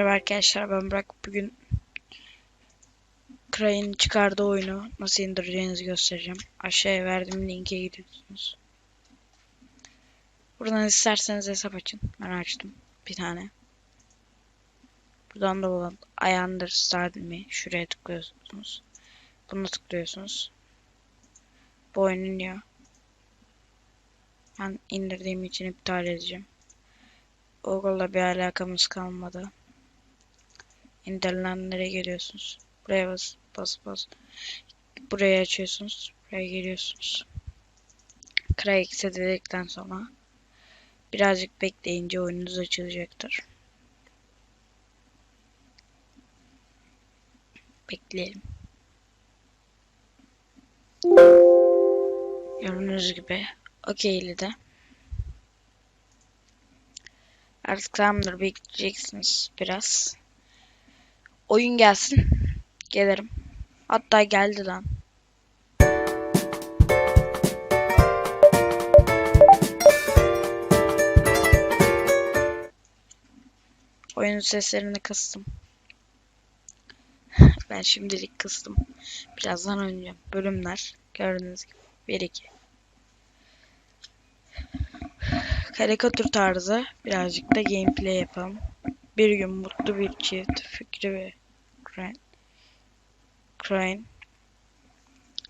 Arkadaşlar ben bırak bugün Cry'in çıkardığı oyunu nasıl indireceğinizi göstereceğim. Aşağıya verdiğim linke gidiyorsunuz. Buradan isterseniz hesap açın. Ben açtım bir tane. Buradan da olan I understand me. Şuraya tıklıyorsunuz. Bunu tıklıyorsunuz. Bu oyun. Ben indirdiğim için iptal edeceğim. Google'la bir alakamız kalmadı. İndirilenlere geliyorsunuz. Buraya bas, bas, bas. Burayı açıyorsunuz. Buraya geliyorsunuz. Craig'se dedikten sonra birazcık bekleyince oyununuz açılacaktır. Bekleyelim. Gördüğünüz gibi okeyli de. Artık tamamdır bekleyeceksiniz biraz. Oyun gelsin. Gelirim. Hatta geldi lan. Oyunun seslerini kıstım. ben şimdilik kıstım. Birazdan oynayacağım. Bölümler. Gördüğünüz gibi. 1-2. Karikatür tarzı. Birazcık da gameplay yapalım. Bir gün mutlu bir çift Fikri ve Crane. Crane.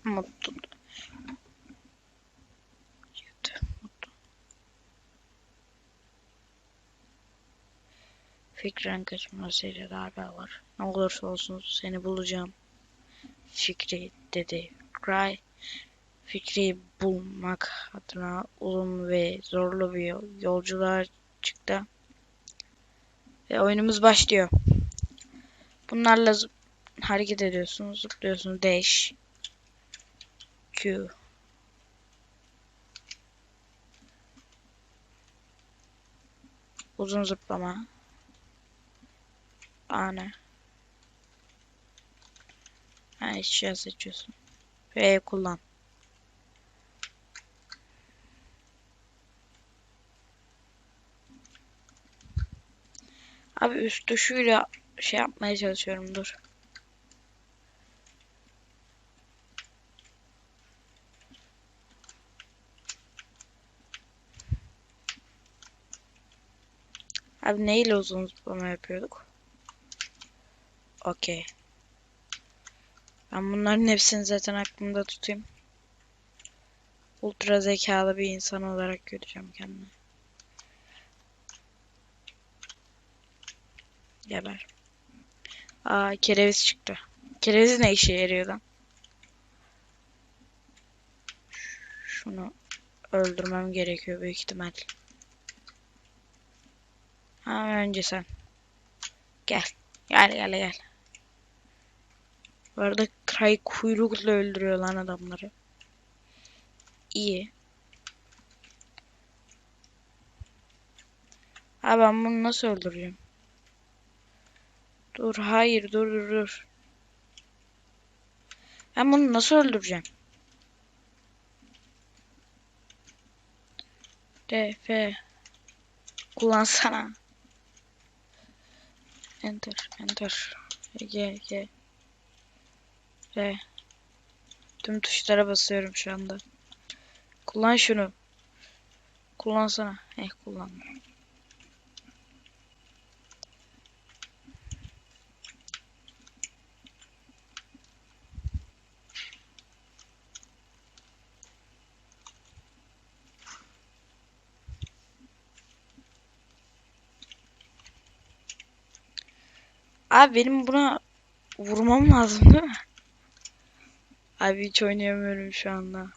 Mutlu. Mutlu. Fikren kaçırmasıyla haber var. Ne olursa olsun seni bulacağım. Fikri dedi. Cry. Fikri bulmak adına uzun ve zorlu bir yol- yolculuğa çıktı. Ve oyunumuz başlıyor. Bunlarla hareket ediyorsunuz, zıplıyorsunuz. Dash. Q. Uzun zıplama. A ne? Ha eşya seçiyorsun. V kullan. Abi üst tuşuyla şey yapmaya çalışıyorum dur. Abi neyle uzun zıplama yapıyorduk? Okey. Ben bunların hepsini zaten aklımda tutayım. Ultra zekalı bir insan olarak göreceğim kendimi. Geber. Aa kereviz çıktı. Kereviz ne işe yarıyor lan? Şunu öldürmem gerekiyor büyük ihtimal. Ha önce sen. Gel. Gel gel gel. Bu arada Cry kuyrukla öldürüyor lan adamları. İyi. Ha ben bunu nasıl öldüreceğim? Dur hayır dur dur dur. Ben bunu nasıl öldüreceğim? D F kullansana. Enter enter G G R Tüm tuşlara basıyorum şu anda. Kullan şunu. Kullansana. Eh kullan. Abi benim buna vurmam lazım değil mi? Abi hiç oynayamıyorum şu anda.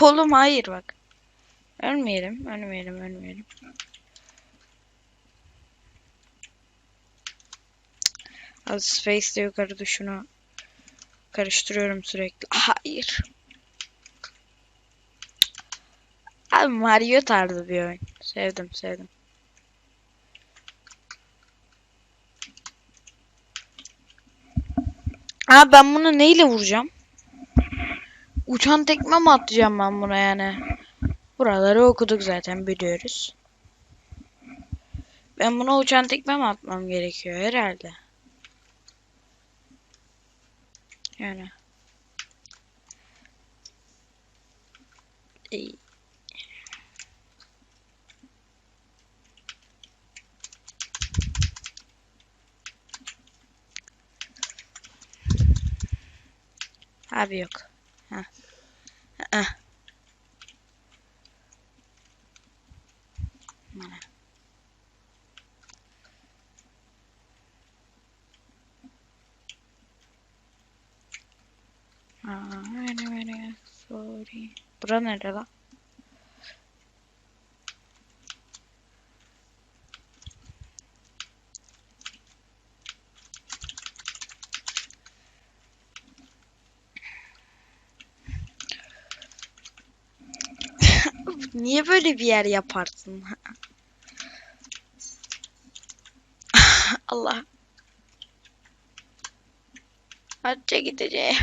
Oğlum hayır bak. Ölmeyelim, ölmeyelim, ölmeyelim. Az space'de yukarı tuşunu karıştırıyorum sürekli. Hayır. Abi Mario tarzı bir oyun. Sevdim, sevdim. Abi ben bunu neyle vuracağım? Uçan tekme mi atacağım ben buna yani? Buraları okuduk zaten biliyoruz. Ben buna uçan tekme mi atmam gerekiyor herhalde? Yani. İyi. Abi yok. Ha. Ha. Bana. Aa, öyle böyle. Sorry. Bura nerede lan? Niye böyle bir yer yaparsın? Allah. Hacca gideceğim.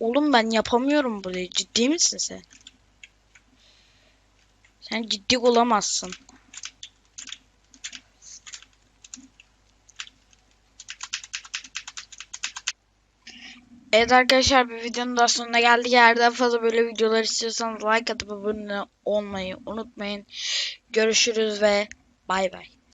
Oğlum ben yapamıyorum burayı. Ciddi misin sen? Sen ciddi olamazsın. Evet arkadaşlar bir videonun daha sonuna geldik. Eğer daha fazla böyle videolar istiyorsanız like atıp abone olmayı unutmayın. Görüşürüz ve bay bay.